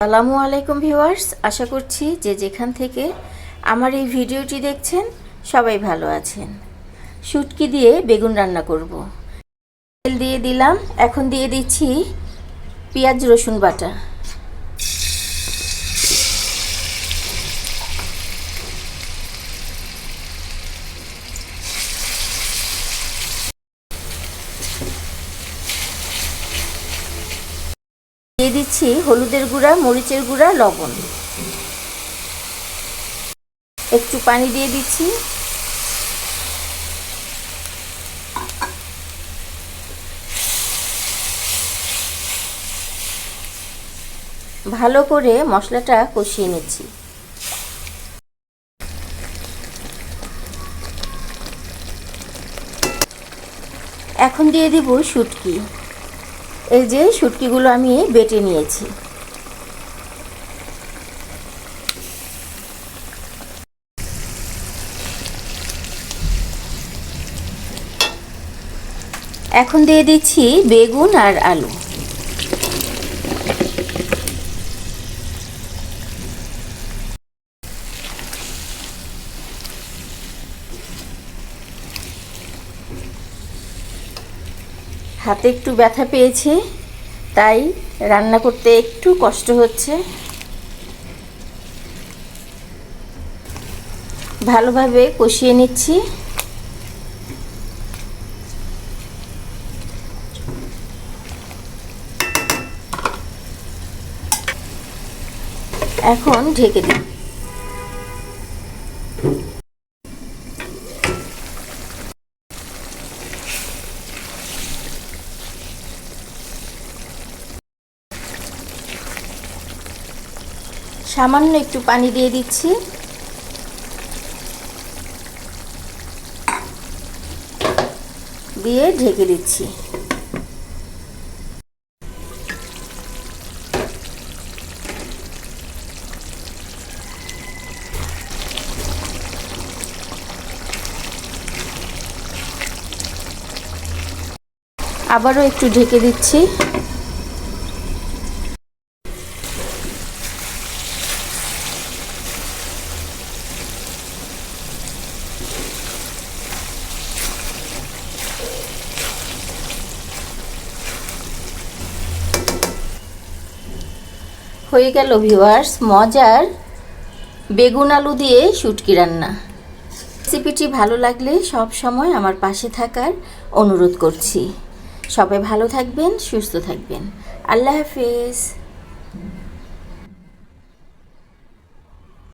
আসসালামু আলাইকুম ভিউয়ার্স, আশা করছি যে যেখান থেকে আমার এই ভিডিওটি দেখছেন, সবাই ভালো আছেন। শুটকি দিয়ে বেগুন রান্না করব। তেল দিয়ে দিলাম, এখন দিয়ে দিচ্ছি পেঁয়াজ রসুন বাটা। দিয়ে দিচ্ছি হলুদের গুঁড়া, মরিচের গুঁড়া, লবণ। একটু পানি দিয়ে দিচ্ছি। ভালো করে মশলাটা কষিয়ে নিচ্ছি। এখন দিয়ে দিব শুটকি। এই যে শুটকিগুলো আমি বেটে নিয়েছি। এখন দিয়ে দিচ্ছি বেগুন আর আলু। হাতে একটু ব্যথা পেয়েছে, তাই রান্না করতে একটু কষ্ট হচ্ছে। ভালোভাবে কষিয়ে নিচ্ছি। এখন ঢেকে দিই। সামান্য একটু পানি দিয়ে দিচ্ছি। দিয়ে ঢেকে দিচ্ছি। আবারও একটু ঢেকে দিচ্ছি। হয়ে গেল ভিওয়ার্স মজার বেগুন আলু দিয়ে শুটকি রান্না। রেসিপিটি ভালো লাগলে সব সময় আমার পাশে থাকার অনুরোধ করছি। সবাই ভালো থাকবেন, সুস্থ থাকবেন। আল্লাহ হাফেজ।